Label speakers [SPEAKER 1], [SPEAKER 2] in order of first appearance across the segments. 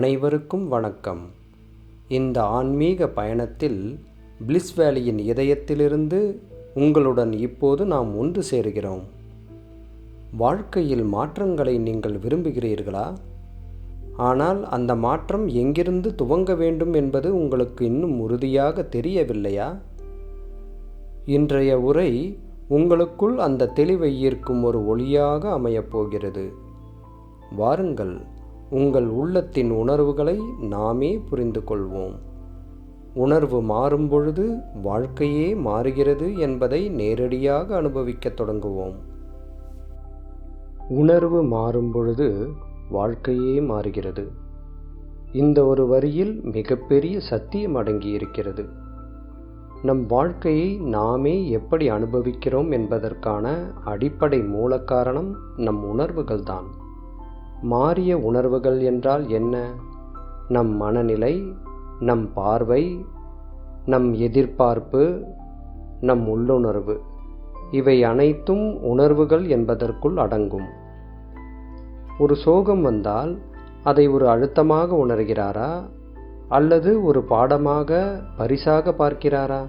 [SPEAKER 1] அனைவருக்கும் வணக்கம். இந்த ஆன்மீக பயணத்தில் பிளிஸ் வேலியின் இதயத்திலிருந்து உங்களுடன் இப்போது நாம் ஒன்று சேருகிறோம். வாழ்க்கையில் மாற்றங்களை நீங்கள் விரும்புகிறீர்களா? ஆனால் அந்த மாற்றம் எங்கிருந்து துவங்க வேண்டும் என்பது உங்களுக்கு இன்னும் உறுதியாக தெரியவில்லையா? இன்றைய உரை உங்களுக்குள் அந்த தெளிவை ஈர்க்கும் ஒரு ஒளியாக அமையப் போகிறது. வாருங்கள். உங்கள் உள்ளத்தின் உணர்வுகளை நாமே புரிந்து கொள்வோம். உணர்வு மாறும் பொழுது வாழ்க்கையே மாறுகிறது என்பதை நேரடியாக அனுபவிக்கத் தொடங்குவோம். உணர்வு மாறும் பொழுது வாழ்க்கையே மாறுகிறது. இந்த ஒரு வரியில் மிகப்பெரிய சத்தியம் அடங்கியிருக்கிறது. நம் வாழ்க்கையை நாமே எப்படி அனுபவிக்கிறோம் என்பதற்கான அடிப்படை மூலக்காரணம் நம் உணர்வுகள்தான். மாறிய உணர்வுகள் என்றால் என்ன? நம் மனநிலை நம் பார்வை நம் எதிர்பார்ப்பு நம் உள்ளுணர்வு. இவை அனைத்தும் உணர்வுகள் என்பதற்குள் அடங்கும். ஒரு சோகம் வந்தால் அதை ஒரு அழுத்தமாக உணர்கிறாரா? அல்லது ஒரு பாடமாக பரிசாக பார்க்கிறாரா?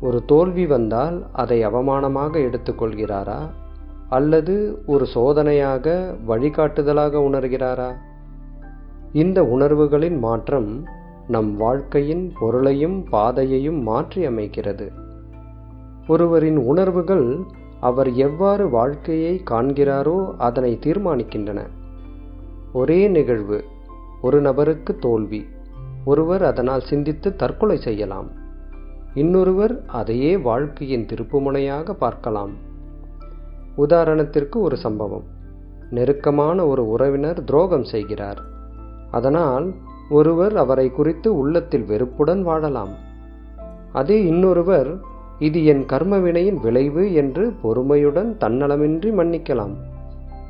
[SPEAKER 1] ஒரு தோல்வி வந்தால் அதை அவமானமாக எடுத்துக்கொள்கிறாரா? அல்லது ஒரு சோதனையாக வழிகாட்டுதலாக உணர்கிறாரா? இந்த உணர்வுகளின் மாற்றம் நம் வாழ்க்கையின் பொருளையும் பாதையையும் மாற்றி அமைக்கிறது ஒருவரின் உணர்வுகள் அவர் எவ்வாறு வாழ்க்கையை காண்கிறாரோ அதனை தீர்மானிக்கின்றன. ஒரே நிகழ்வு ஒரு நபருக்கு தோல்வி ஒருவர் அதனால் சிந்தித்து தற்கொலை செய்யலாம். இன்னொருவர் அதையே வாழ்க்கையின் திருப்புமுனையாக பார்க்கலாம். உதாரணத்திற்கு ஒரு சம்பவம். நெருக்கமான ஒரு உறவினர் துரோகம் செய்கிறார். அதனால் ஒருவர் அவரை குறித்து உள்ளத்தில் வெறுப்புடன் வாழலாம். அதே இன்னொருவர் இது என் கர்மவினையின் விளைவு என்று பொறுமையுடன் தன்னலமின்றி மன்னிக்கலாம்.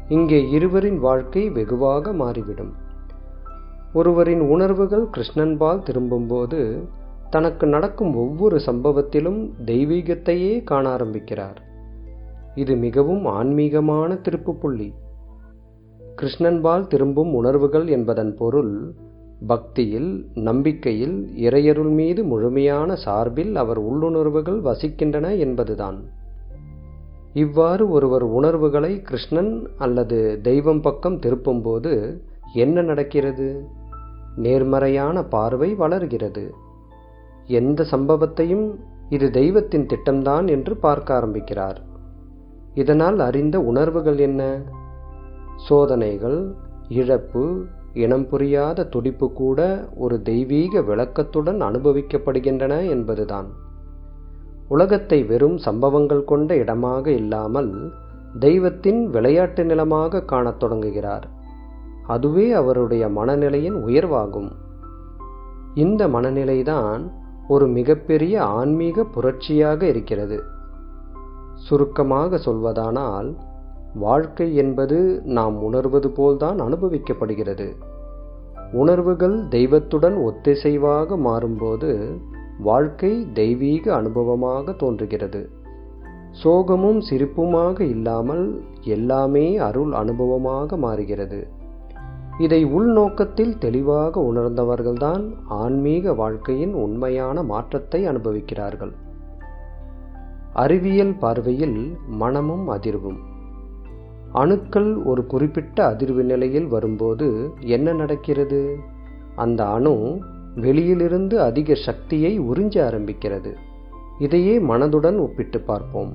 [SPEAKER 1] இங்கே இருவரின் வாழ்க்கை வெகுவாக மாறிவிடும். ஒருவரின் உணர்வுகள் கிருஷ்ணன்பால் திரும்பும்போது தனக்கு நடக்கும் ஒவ்வொரு சம்பவத்திலும் தெய்வீகத்தையே காண ஆரம்பிக்கிறார். இது மிகவும் ஆன்மீகமான திருப்பு புள்ளி கிருஷ்ணன்பால் திரும்பும் உணர்வுகள் என்பதன் பொருள் பக்தியில் நம்பிக்கையில் இறையருள் மீது முழுமையான சார்பில் அவர் உள்ளுணர்வுகள் வசிக்கின்றன என்பதுதான். இவ்வாறு ஒருவர் உணர்வுகளை கிருஷ்ணன் அல்லது தெய்வம் பக்கம் திருப்பும்போது என்ன நடக்கிறது? நேர்மறையான பார்வை வளர்கிறது. எந்த சம்பவத்தையும் இது தெய்வத்தின் திட்டம்தான் என்று பார்க்க ஆரம்பிக்கிறார். இதனால் அறிந்த உணர்வுகள் என்ன? சோதனைகள் இழப்பு இனம் புரியாத துடிப்பு கூட ஒரு தெய்வீக விளக்கத்துடன் அனுபவிக்கப்படுகின்றன என்பதுதான். உலகத்தை வெறும் சம்பவங்கள் கொண்ட இடமாக இல்லாமல் தெய்வத்தின் விளையாட்டு நிலமாக காணத் தொடங்குகிறார். அதுவே அவருடைய மனநிலையின் உயர்வாகும். இந்த மனநிலைதான் ஒரு மிகப்பெரிய ஆன்மீக புரட்சியாக இருக்கிறது. சுருக்கமாக சொல்வதானால் வாழ்க்கை என்பது நாம் உணர்வது போல்தான் அனுபவிக்கப்படுகிறது. உணர்வுகள் தெய்வத்துடன் ஒத்திசைவாக மாறும்போது வாழ்க்கை தெய்வீக அனுபவமாக தோன்றுகிறது. சோகமும் சிரிப்புமாக இல்லாமல் எல்லாமே அருள் அனுபவமாக மாறுகிறது. இதை உள்நோக்கத்தில் தெளிவாக உணர்ந்தவர்கள்தான் ஆன்மீக வாழ்க்கையின் உண்மையான மாற்றத்தை அனுபவிக்கிறார்கள். அறிவியல் பார்வையில் மனமும் அதிர்வும். அணுக்கள் ஒரு குறிப்பிட்ட அதிர்வு நிலையில் வரும்போது என்ன நடக்கிறது? அந்த அணு வெளியிலிருந்து அதிக சக்தியை உறிஞ்ச ஆரம்பிக்கிறது. இதையே மனதுடன் ஒப்பிட்டு பார்ப்போம்.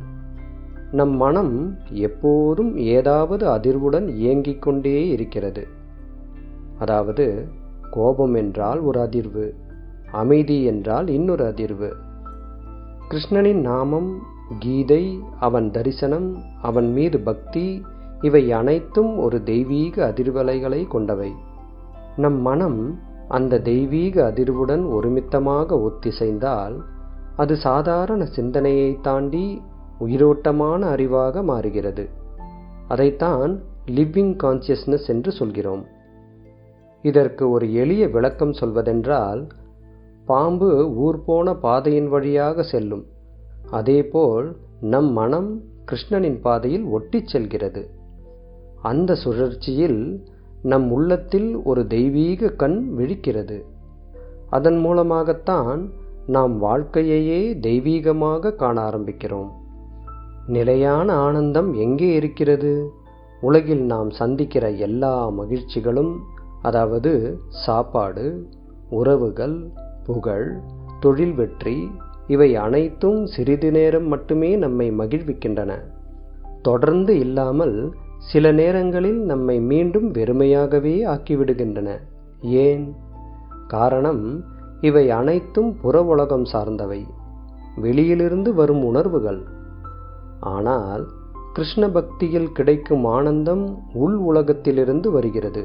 [SPEAKER 1] நம் மனம் எப்போதும் ஏதாவது அதிர்வுடன் இயங்கிக் கொண்டே இருக்கிறது. அதாவது கோபம் என்றால் ஒரு அதிர்வு அமைதி என்றால் இன்னொரு அதிர்வு. கிருஷ்ணனின் நாமம் கீதை அவன் தரிசனம் அவன் மீது பக்தி இவை அனைத்தும் ஒரு தெய்வீக அதிர்வலைகளை கொண்டவை. நம் மனம் அந்த தெய்வீக அதிர்வுடன் ஒருமித்தமாக ஒத்திசைந்தால் அது சாதாரண சிந்தனையை தாண்டி உயிரோட்டமான அறிவாக மாறுகிறது. அதைத்தான் லிவிங் கான்சியஸ்னஸ் என்று சொல்கிறோம். இதற்கு ஒரு எளிய விளக்கம் சொல்வதென்றால் பாம்பு ஊர் போன பாதையின் வழியாக செல்லும். அதேபோல் நம் மனம் கிருஷ்ணனின் பாதையில் ஒட்டிச் செல்கிறது. அந்த சுழற்சியில் நம் உள்ளத்தில் ஒரு தெய்வீக கண் விழிக்கிறது. அதன் மூலமாகத்தான் நாம் வாழ்க்கையையே தெய்வீகமாக காண ஆரம்பிக்கிறோம். நிலையான ஆனந்தம் எங்கே இருக்கிறது? உலகில் நாம் சந்திக்கிற எல்லா மகிழ்ச்சிகளும் அதாவது சாப்பாடு உறவுகள் புகழ் தொழில் வெற்றி இவை அனைத்தும் சிறிது நேரம் மட்டுமே நம்மை மகிழ்விக்கின்றன. தொடர்ந்து இல்லாமல் சில நேரங்களில் நம்மை மீண்டும் வெறுமையாகவே ஆக்கிவிடுகின்றன. ஏன்? காரணம் இவை அனைத்தும் புற உலகம் சார்ந்தவை. வெளியிலிருந்து வரும் உணர்வுகள். ஆனால் கிருஷ்ண பக்தியில் கிடைக்கும் ஆனந்தம் உள் உலகத்திலிருந்து வருகிறது.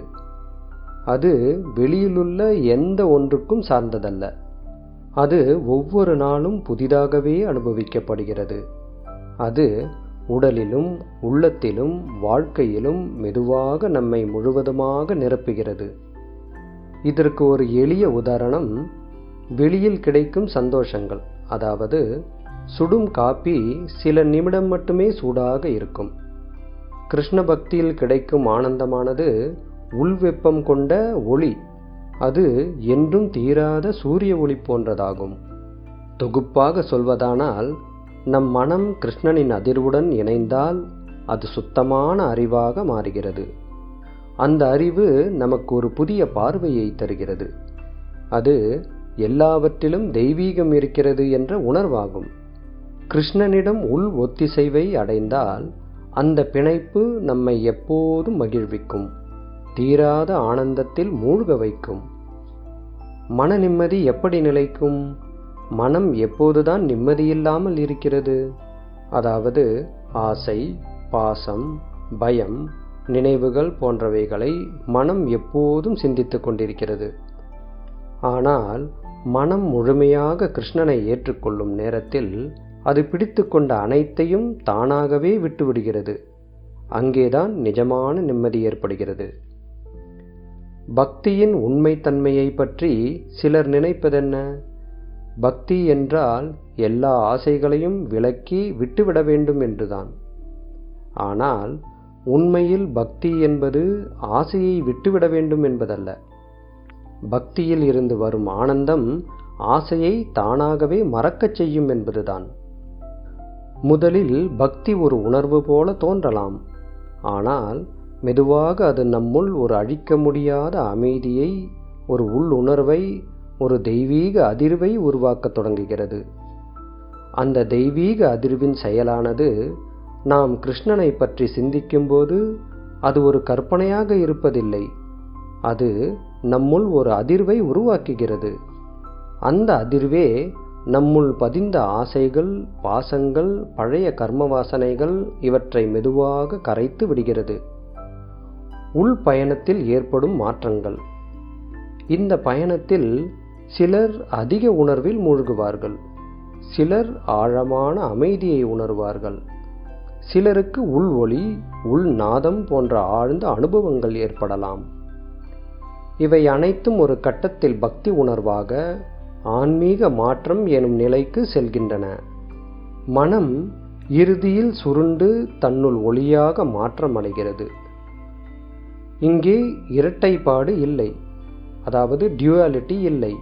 [SPEAKER 1] அது வெளியிலுள்ள எந்த ஒன்றுக்கும் சார்ந்ததல்ல. அது ஒவ்வொரு நாளும் புதிதாகவே அனுபவிக்கப்படுகிறது. அது உடலிலும் உள்ளத்திலும் வாழ்க்கையிலும் மெதுவாக நம்மை முழுவதுமாக நிரப்புகிறது. இதற்கு ஒரு எளிய உதாரணம் வெளியில் கிடைக்கும் சந்தோஷங்கள். அதாவது சுடும் காப்பி சில நிமிடம் மட்டுமே சூடாக இருக்கும். கிருஷ்ண பக்தியில் கிடைக்கும் ஆனந்தமானது உள்வெப்பம் கொண்ட ஒளி அது என்றும் தீராத சூரிய ஒளி போன்றதாகும். தொகுப்பாக சொல்வதானால் நம் மனம் கிருஷ்ணனின் அதிர்வுடன் இணைந்தால் அது சுத்தமான அறிவாக மாறுகிறது. அந்த அறிவு நமக்கு ஒரு புதிய பார்வையை தருகிறது. அது எல்லாவற்றிலும் தெய்வீகம் இருக்கிறது என்ற உணர்வாகும். கிருஷ்ணனிடம் உள் ஒத்திசைவை அடைந்தால் அந்த பிணைப்பு நம்மை எப்போதும் மகிழ்விக்கும். தீராத ஆனந்தத்தில் மூழ்க வைக்கும். மன நிம்மதி எப்படி நிலைக்கும்? மனம் எப்போதுதான் நிம்மதியில்லாமல் இருக்கிறது? அதாவது ஆசை பாசம் பயம் நினைவுகள் போன்றவைகளை மனம் எப்போதும் சிந்தித்து கொண்டிருக்கிறது. ஆனால் மனம் முழுமையாக கிருஷ்ணனை ஏற்றுக்கொள்ளும் நேரத்தில் அது பிடித்து கொண்ட அனைத்தையும் தானாகவே விட்டுவிடுகிறது. அங்கேதான் நிஜமான நிம்மதி ஏற்படுகிறது. பக்தியின் உண்மைத்தன்மையை பற்றி சிலர் நினைப்பதென்ன? பக்தி என்றால் எல்லா ஆசைகளையும் விலக்கி விட்டுவிட வேண்டும் என்றுதான். ஆனால் உண்மையில் பக்தி என்பது ஆசையை விட்டுவிட வேண்டும் என்பதல்ல. பக்தியில் இருந்து வரும் ஆனந்தம் ஆசையை தானாகவே மறக்கச் செய்யும் என்பதுதான். முதலில் பக்தி ஒரு உணர்வு போல தோன்றலாம். ஆனால் மெதுவாக அது நம்முள் ஒரு அழிக்க முடியாத அமைதியை ஒரு உள்ளுணர்வை ஒரு தெய்வீக அதிர்வை உருவாக்கத் தொடங்குகிறது. அந்த தெய்வீக அதிர்வின் செயலானது நாம் கிருஷ்ணனை பற்றி சிந்திக்கும்போது அது ஒரு கற்பனையாக இருப்பதில்லை. அது நம்முள் ஒரு அதிர்வை உருவாக்குகிறது. அந்த அதிர்வே நம்முள் பதிந்த ஆசைகள் பாசங்கள் பழைய கர்ம வாசனைகள் இவற்றை மெதுவாக கரைத்து விடுகிறது. உள் பயணத்தில் ஏற்படும் மாற்றங்கள். இந்த பயணத்தில் சிலர் அதிக உணர்வில் மூழ்குவார்கள். சிலர் ஆழமான அமைதியை உணர்வார்கள். சிலருக்கு உள் ஒளி உள் நாதம் போன்ற ஆழ்ந்த அனுபவங்கள் ஏற்படலாம். இவை அனைத்தும் ஒரு கட்டத்தில் பக்தி உணர்வாக ஆன்மீக மாற்றம் எனும் நிலைக்கு செல்கின்றன. மனம் இறுதியில் சுருண்டு தன்னுள் ஒளியாக மாற்றமடைகிறது. இங்கே இரட்டைப்பாடு இல்லை. அதாவது டியூவாலிட்டி இல்லை.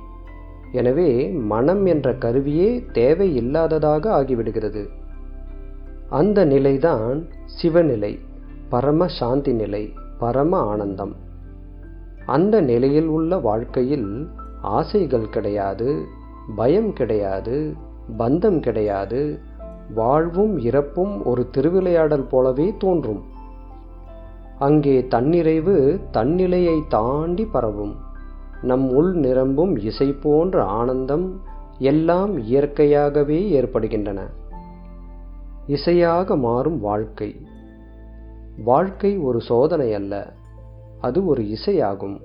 [SPEAKER 1] எனவே மனம் என்ற கருவியே தேவையில்லாததாக ஆகிவிடுகிறது. அந்த நிலைதான் சிவநிலை பரம சாந்தி நிலை பரம ஆனந்தம். அந்த நிலையில் உள்ள வாழ்க்கையில் ஆசைகள் கிடையாது பயம் கிடையாது பந்தம் கிடையாது வாழ்வும் இறப்பும் ஒரு திருவிளையாடல் போலவே தோன்றும். அங்கே தன்னிறைவு தன்னிலையை தாண்டி பரவும். நம் உள் நிரம்பும் இசை போன்ற ஆனந்தம் எல்லாம் இயற்கையாகவே ஏற்படுகின்றன. இசையாக மாறும் வாழ்க்கை. வாழ்க்கை ஒரு சோதனை அல்ல அது ஒரு இசையாகும்.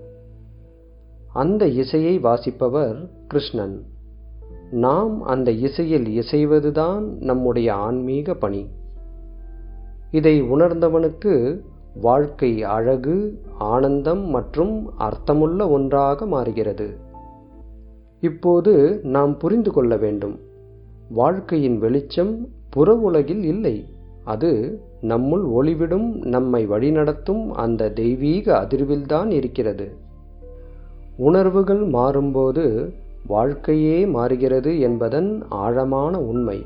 [SPEAKER 1] அந்த இசையை வாசிப்பவர் கிருஷ்ணன். நாம் அந்த இசையில் இசைவதுதான் நம்முடைய ஆன்மீக பணி. இதை உணர்ந்தவனுக்கு வாழ்க்கை அழகு ஆனந்தம் மற்றும் அர்த்தமுள்ள ஒன்றாக மாறுகிறது. இப்போது நாம் புரிந்து கொள்ள வேண்டும். வாழ்க்கையின் வெளிச்சம் புற உலகில் இல்லை. அது நம்முள் ஒளிவிடும் நம்மை வழிநடத்தும் அந்த தெய்வீக அதிர்வில்தான் இருக்கிறது. உணர்வுகள் மாறும்போது வாழ்க்கையே மாறுகிறது என்பதன் ஆழமான உண்மை.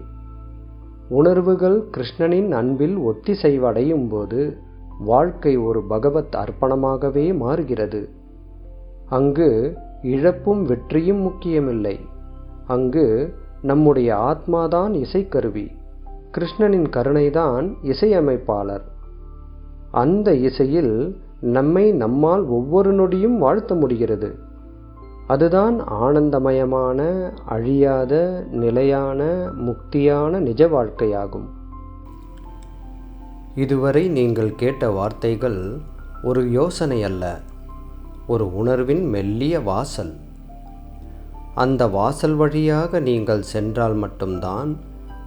[SPEAKER 1] உணர்வுகள் கிருஷ்ணனின் அன்பில் ஒத்திசைவடையும் போது வாழ்க்கை ஒரு பகவத் அர்ப்பணமாகவே மாறுகிறது. அங்கு இழப்பும் வெற்றியும் முக்கியமில்லை. அங்கு நம்முடைய ஆத்மாதான் இசைக்கருவி. கிருஷ்ணனின் கருணைதான் இசையமைப்பாளர். அந்த இசையில் நம்மை நம்மால் ஒவ்வொரு நொடியும் வாழ்த்த முடிகிறது. அதுதான் ஆனந்தமயமான அழியாத நிலையான முக்தியான நிஜ வாழ்க்கையாகும். இதுவரை நீங்கள் கேட்ட வார்த்தைகள் ஒரு யோசனை அல்ல ஒரு உணர்வின் மெல்லிய வாசல். அந்த வாசல் வழியாக நீங்கள் சென்றால் மட்டும்தான்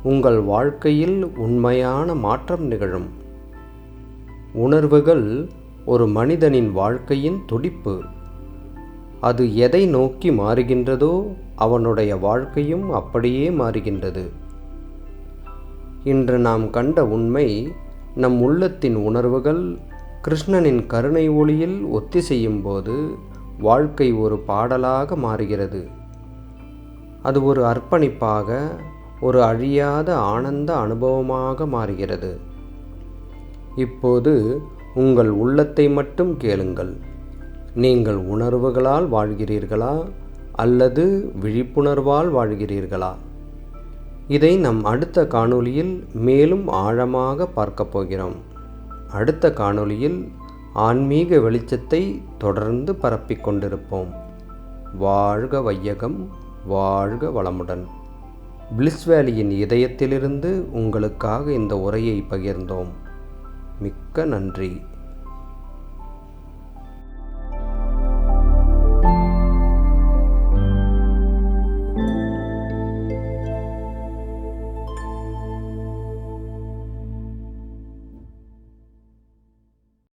[SPEAKER 1] உங்கள் வாழ்க்கையில் உண்மையான மாற்றம் நிகழும். உணர்வுகள் ஒரு மனிதனின் வாழ்க்கையின் துடிப்பு. அது எதை நோக்கி மாறுகின்றதோ அவனுடைய வாழ்க்கையும் அப்படியே மாறுகின்றது. இன்று நாம் கண்ட உண்மை நம் உள்ளத்தின் உணர்வுகள் கிருஷ்ணனின் கருணை ஒளியில் ஒத்திசையும் போது வாழ்க்கை ஒரு பாடலாக மாறுகிறது. அது ஒரு அர்ப்பணிப்பாக ஒரு அழியாத ஆனந்த அனுபவமாக மாறுகிறது. இப்போது உங்கள் உள்ளத்தை மட்டும் கேளுங்கள். நீங்கள் உணர்வுகளால் வாழ்கிறீர்களா அல்லது விழிப்புணர்வால் வாழ்கிறீர்களா? இதை நம் அடுத்த காணொளியில் மேலும் ஆழமாக பார்க்கப் போகிறோம். அடுத்த காணொளியில் ஆன்மீக வெளிச்சத்தை தொடர்ந்து பரப்பிக் கொண்டிருப்போம். வாழ்க வையகம் வாழ்க வளமுடன். பிளிஸ் வேலியின் இதயத்திலிருந்து உங்களுக்காக இந்த உரையை பகிர்ந்தோம். மிக்க நன்றி.